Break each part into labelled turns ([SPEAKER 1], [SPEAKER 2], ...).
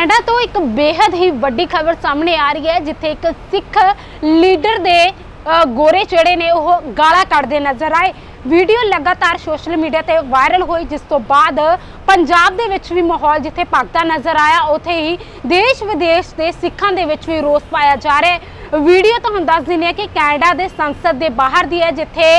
[SPEAKER 1] Canada ਤੋਂ ਇੱਕ ਬੇहद ਹੀ ਵੱਡੀ ਖਬਰ ਸਾਹਮਣੇ ਆ ਰਹੀ ਹੈ, ਜਿੱਥੇ ਇੱਕ ਸਿੱਖ ਲੀਡਰ ਦੇ ਗੋਰੇ ਚੜੇ ਨੇ ਉਹ ਗਾਲਾਂ ਕੱਢਦੇ ਨਜ਼ਰ ਆਏ। ਵੀਡੀਓ ਲਗਾਤਾਰ ਸੋਸ਼ਲ ਮੀਡੀਆ ਤੇ ਵਾਇਰਲ ਹੋਈ, ਜਿਸ ਤੋਂ ਬਾਅਦ ਪੰਜਾਬ ਦੇ ਵਿੱਚ ਵੀ ਮਾਹੌਲ ਜਿੱਥੇ ਭਗਤਾ ਨਜ਼ਰ ਆਇਆ, ਉੱਥੇ ਹੀ ਦੇਸ਼ ਵਿਦੇਸ਼ ਦੇ ਸਿੱਖਾਂ ਦੇ ਵਿੱਚ ਵੀ ਰੋਸ ਪਾਇਆ ਜਾ ਰਿਹਾ ਹੈ। ਵੀਡੀਓ ਤੁਹਾਨੂੰ ਦੱਸ ਦਿੰਦੇ ਹਾਂ ਕਿ ਕੈਨੇਡਾ ਦੇ ਸੰਸਦ ਦੇ ਬਾਹਰ ਦੀ ਹੈ, ਜਿੱਥੇ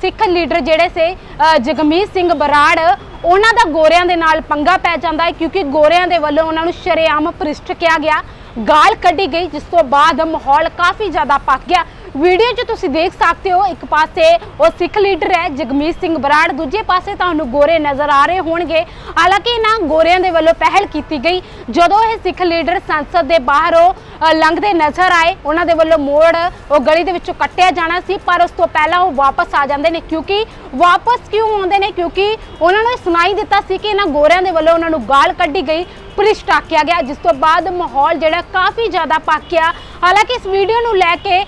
[SPEAKER 1] ਸਿੱਖ ਲੀਡਰ ਜਿਹੜੇ ਸੇ ਜਗਮੀਤ ਸਿੰਘ ਬਰਾੜ, ਉਹਨਾਂ ਦਾ ਗੋਰਿਆਂ ਦੇ ਨਾਲ ਪੰਗਾ ਪੈ ਜਾਂਦਾ ਹੈ ਕਿਉਂਕਿ ਗੋਰਿਆਂ ਦੇ ਵੱਲੋਂ ਉਹਨਾਂ ਨੂੰ ਸ਼ਰੇਆਮ ਭ੍ਰਿਸ਼ਟ ਕਿਹਾ ਗਿਆ। ਗਾਲ ਕੱਢੀ ਗਈ, ਜਿਸ ਤੋਂ ਬਾਅਦ ਮਾਹੌਲ ਕਾਫੀ ਜ਼ਿਆਦਾ ਪੱਕ ਗਿਆ। ਵੀਡੀਓ 'ਚ ਤੁਸੀਂ ਦੇਖ ਸਕਦੇ ਹੋ, ਇੱਕ ਪਾਸੇ ਉਹ ਸਿੱਖ ਲੀਡਰ ਹੈ, ਜਗਮੀਤ ਸਿੰਘ ਬਰਾੜ, ਦੂਜੇ ਪਾਸੇ ਤੁਹਾਨੂੰ ਗੋਰੇ ਨਜ਼ਰ ਆ ਰਹੇ ਹੋਣਗੇ। ਹਾਲਾਂਕਿ ਇਹਨਾਂ ਗੋਰਿਆਂ ਦੇ ਵੱਲੋਂ ਪਹਿਲ ਕੀਤੀ ਗਈ। ਜਦੋਂ ਇਹ ਸਿੱਖ ਲੀਡਰ ਸੰਸਦ ਦੇ ਬਾਹਰੋਂ ਲੰਘਦੇ ਨਜ਼ਰ ਆਏ। ਉਹਨਾਂ ਦੇ ਵੱਲੋਂ ਮੋੜ, ਉਹ ਗਲੀ ਦੇ ਵਿੱਚੋਂ ਕੱਟਿਆ ਜਾਣਾ ਸੀ, ਪਰ ਉਸ ਤੋਂ ਪਹਿਲਾਂ ਉਹ ਵਾਪਸ ਆ ਜਾਂਦੇ ਨੇ, ਕਿਉਂਕਿ ਵਾਪਸ ਕਿਉਂ ਆਉਂਦੇ ਨੇ? ਕਿਉਂਕਿ ਉਹਨਾਂ ਨੂੰ ਸੁਣਾਈ ਦਿੱਤਾ ਸੀ ਕਿ ਇਹਨਾਂ ਗੋਰਿਆਂ ਦੇ ਵੱਲੋਂ ਉਹਨਾਂ ਨੂੰ ਗਾਲ ਕੱਢੀ ਗਈ। ਭ੍ਰਿਸ਼ਟ ਆਖਿਆ ਗਿਆ, ਜਿਸ ਤੋਂ ਬਾਅਦ ਮਾਹੌਲ ਜਿਹੜਾ ਕਾਫੀ ਜ਼ਿਆਦਾ ਪੱਕਿਆ। ਹਾਲਾਂਕਿ ਇਸ ਵੀਡੀਓ ਨੂੰ ਲੈ ਕੇ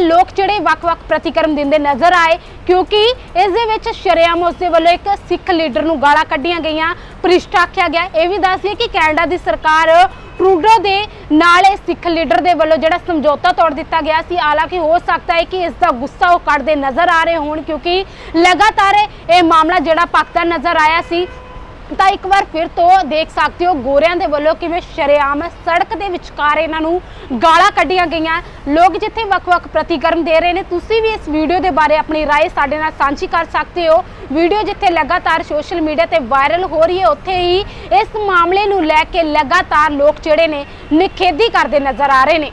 [SPEAKER 1] ਲੋਕ ਜਿਹੜੇ ਵੱਖ-ਵੱਖ ਪ੍ਰਤੀਕਰਮ ਦਿੰਦੇ ਨਜ਼ਰ ਆਏ, ਕਿਉਂਕਿ ਇਸ ਦੇ ਵਿੱਚ ਸ਼ਰੇਆਮ ਉਸਦੇ ਵੱਲੋਂ ਇੱਕ ਸਿੱਖ ਲੀਡਰ ਨੂੰ ਗਾਲਾਂ ਕੱਢੀਆਂ ਗਈਆਂ। ਭ੍ਰਿਸ਼ਟ ਆਖਿਆ ਗਿਆ। ਇਹ ਵੀ ਦੱਸ ਦਈਏ ਕਿ ਕੈਨੇਡਾ ਦੀ ਸਰਕਾਰ ਟਰੂਡੋ ਦੇ ਨਾਲ ਇਸ ਸਿੱਖ ਲੀਡਰ ਦੇ ਵੱਲੋਂ ਜਿਹੜਾ ਸਮਝੌਤਾ ਤੋੜ ਦਿੱਤਾ ਗਿਆ ਸੀ। ਹਾਲਾਂਕਿ ਹੋ ਸਕਦਾ ਹੈ ਕਿ ਇਸ ਦਾ ਗੁੱਸਾ ਉਹ ਕੱਢਦੇ ਨਜ਼ਰ ਆ ਰਹੇ ਹੋਣ, ਕਿਉਂਕਿ ਲਗਾਤਾਰ ਇਹ ਮਾਮਲਾ ਜਿਹੜਾ ਭਖਦਾ ਨਜ਼ਰ ਆਇਆ ਸੀ ਤਾਂ ਇੱਕ ਵਾਰ ਫਿਰ ਤੋਂ ਦੇਖ ਸਕਦੇ ਹੋ ਗੋਰਿਆਂ ਦੇ ਵੱਲੋਂ ਕਿਵੇਂ ਸ਼ਰੇਆਮ ਸੜਕ ਦੇ ਵਿਚਕਾਰ ਇਹਨਾਂ ਨੂੰ ਗਾਲਾਂ ਕੱਢੀਆਂ ਗਈਆਂ ਲੋਕ ਜਿੱਥੇ ਵੱਖ-ਵੱਖ ਪ੍ਰਤੀਕਰਮ ਦੇ ਰਹੇ ਨੇ ਤੁਸੀਂ ਵੀ ਇਸ ਵੀਡੀਓ ਦੇ ਬਾਰੇ ਆਪਣੀ رائے ਸਾਡੇ ਨਾਲ ਸਾਂਝੀ ਕਰ ਸਕਦੇ ਹੋ ਵੀਡੀਓ ਜਿੱਥੇ ਲਗਾਤਾਰ ਸੋਸ਼ਲ ਮੀਡੀਆ ਤੇ ਵਾਇਰਲ ਹੋ ਰਹੀ ਹੈ ਉੱਥੇ ਹੀ ਇਸ ਮਾਮਲੇ ਨੂੰ ਲੈ ਕੇ ਲਗਾਤਾਰ ਲੋਕ ਜਿਹੜੇ ਨੇ ਨਿਖੇਧੀ ਕਰਦੇ ਨਜ਼ਰ ਆ ਰਹੇ ਨੇ